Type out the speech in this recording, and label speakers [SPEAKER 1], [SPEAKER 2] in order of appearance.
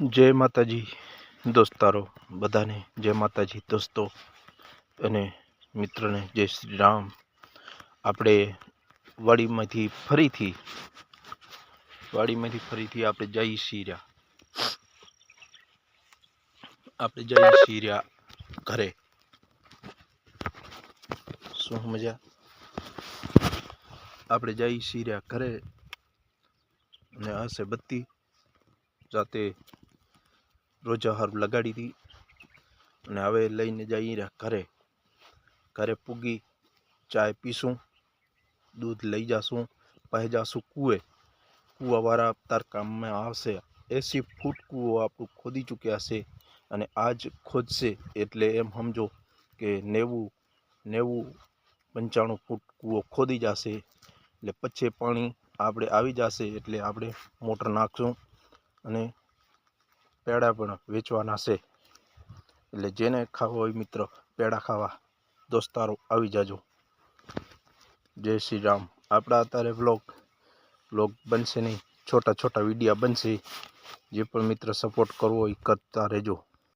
[SPEAKER 1] જય માતાજી દોસ્તારો, બધાને જય માતાજી દોસ્તો અને મિત્રોને જય શ્રી રામ આપણે વાડીમાંથી ફરીથી વાડીમાંથી ફરીથી આપણે જઈ શીર્યા. આપણે જઈ શીર્યા ઘરે. શું મજા? આપણે જઈ શીર્યા ઘરે અને હશે બત્તી. જાતે રોજા હારું લગાડી હતી અને હવે લઈને જઈ રહ્યા ઘરે. ઘરે પૂગી ચાય પીશું, દૂધ લઈ જાશું પહે જાશું કૂએ કૂવાવાળા તાર કામમાં આવશે. એસી ફૂટ કૂવો આપણું ખોદી ચૂક્યા છે અને આજ ખોદશે. એટલે એમ સમજો કે નેવું નેવું પંચાણું ફૂટ કૂવો ખોદી જશે. એટલે પછી પાણી આપણે આવી જશે. એટલે આપણે મોટર નાખશું અને પેડા પણ વેચવાના છે. એટલે જેને ખાવા હોય મિત્ર, પેડા ખાવા. દોસ્તારો, આવી જાજો. જય શ્રી રામ. આપણા અત્યારે વ્લોગ વ્લોગ બનશે નહીં. છોટા છોટા વિડીયા બનશે. જે પણ મિત્ર સપોર્ટ કરવો હોય કરતા રહેજો.